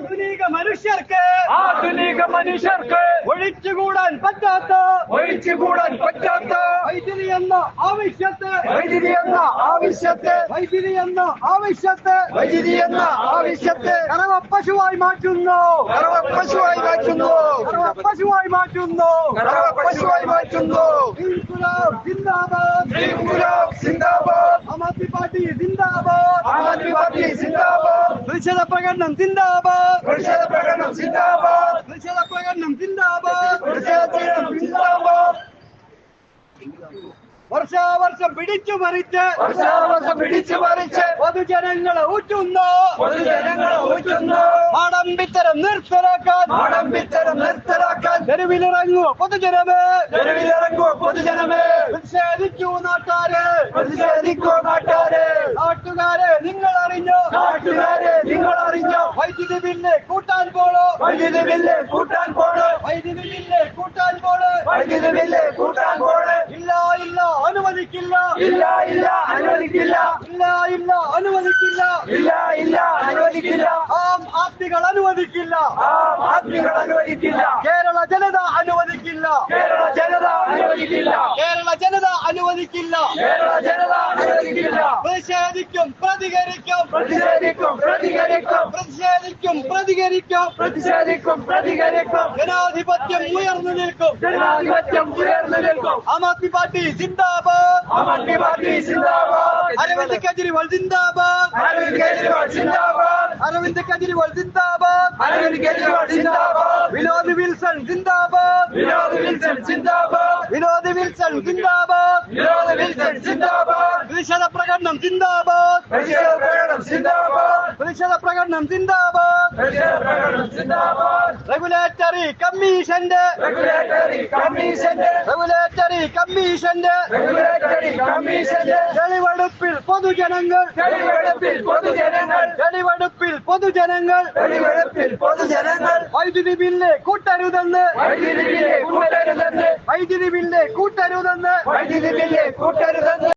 ആധുനിക മനുഷ്യർക്ക് ആധുനിക മനുഷ്യർക്ക് ഒഴിച്ചുകൂടാൻ പറ്റാത്ത ഒഴിച്ചുകൂടാൻ പറ്റാത്ത വൈദ്യുതി എന്ന ആവശ്യത്തെ വൈദ്യുതി എന്ന ആവശ്യത്തെ വൈദ്യുതി എന്ന ആവശ്യത്തെ വൈദ്യുതി എന്ന ആവശ്യത്തെ കറവ പശുവായി മാറ്റുന്നു. കറവ പശുവായി മാറ്റുന്നു. കറവ പശുവായി മാറ്റുന്നു. കറവ പശുവായി മാറ്റുന്നു സിന്ദാബാദ് സിന്ദാബാദ് ആം ആദ്മി പാർട്ടി സിന്ദാബാദ് ആം ആദ്മി പാർട്ടി സിന്ദാബാദ് പ്രതിഷേധ പ്രകടനം സിന്ദാബാദ് പ്രതിഷേധ പ്രകടനം സിന്ദാബാദ് പ്രതിഷേധ പ്രകടനം സിന്ദാബാദ് പ്രതിഷേധ പ്രകടനം സിന്ദാബാദ് വർഷാവർഷം പിടിച്ചു മറിച്ച്. വർഷാവർഷം പിടിച്ചു മറിച്ച്. പൊതുജനങ്ങളെ ഊറ്റുന്നു. പൊതുജനങ്ങളെ ഊറ്റുന്നു. മാടമ്പിത്തരം നിർത്തലാക്കാൻ. ആഡംബിത്തരം നിർത്തലാക്കാൻ. തെരുവിലിറങ്ങുക പൊതുജനമേ? തെരുവിലിറങ്ങുക പൊതുജനമേ? പ്രതിഷേധിക്കൂ നാട്ടാര് പ്രതിഷേധിക്കൂ നാട്ടാരെ നാട്ടുകാരെ നിങ്ങൾ അറിഞ്ഞോ നാട്ടുകാരെ വൈദ്യുതി ബില്ല് കൂട്ടാൻ പോളോ വൈദ്യുതി ബില്ല് കൂട്ടാൻ പോണ്? വൈദ്യുതി ബില്ല് കൂട്ടാൻ പോൾ വൈദ്യുതി ബില്ല് കൂട്ടാൻ പോണ്? ഇല്ല ഇല്ല അനുവദിക്കില്ല. ഇല്ല ഇല്ല അനുവദിക്കില്ല. ഇല്ല ഇല്ല അനുവദിക്കില്ല. ഇല്ല ഇല്ല അനുവദിക്കില്ല. ആം ആത്മികൾ അനുവദിക്കില്ല. ആം ആത്മികൾ അനുവദിക്കില്ല. കേരള ജനത അനുവദിക്കില്ല. കേരള ജനത അനുവദിക്കില്ല. കേരള ജനത അനുവദിക്കില്ല. കേരള ജനത പ്രതിഷേധിക്കും പ്രതികരിക്കും. പ്രതിഷേധിക്കും പ്രതികരിക്കും. പ്രതിഷേധിക്കും പ്രതികരിക്കും. പ്രതിഷേധിക്കും പ്രതികരിക്കും. ജനാധിപത്യം ഉയർന്നു നിൽക്കും. ജനാധിപത്യം ഉയർന്നു നിൽക്കും. ആം ആദ്മി പാർട്ടി സിന്ദാബാദ് ആം ആദ്മി പാർട്ടി സിന്ദാബാദ് അരവിന്ദ് കെജ്രിവാൾ സിന്ദാബാദ് അരവിന്ദ് കെജ്രിവാൾ സിന്ദാബാദ് അരവിന്ദ് കെജ്രിവാൾ സിന്ദാബാദ് അരവിന്ദ് കെജ്രിവാൾ സിന്ദാബാദ് വിനോദ് വിൽസൺ സിന്ദാബാദ് വിനോദ് വിൽസൺ സിന്ദാബാദ് വിനോദ് വിൽസൺ സിന്ദാബാദ് വിനോദ് വിൽസൺ സിന്ദാബാദ് പ്രതിഷേധ പ്രകടനം ജിന്ദാബാദ്. പ്രതിഷേധ പ്രകടനം ജിന്ദാബാദ്. പ്രതിഷേധ പ്രകടനം സിന്ദാബാദ് പ്രതിഷേധ പ്രകടനം സിന്ദാബാദ് റെഗുലേറ്ററി കമ്മീഷന്റെ റെഗുലേറ്ററി കമ്മീഷന്റെ തെളിവെടുപ്പിൽ പൊതുജനങ്ങൾ. തെളിവെടുപ്പിൽ പൊതുജനങ്ങൾ. വൈദ്യുതി ബില്ല് കൂട്ടരുതെന്ന്. വൈദ്യുതി ബില്ല് കൂട്ടരുതെന്ന്. വൈദ്യുതി ബില്ല് കൂട്ടരുതെന്ന്.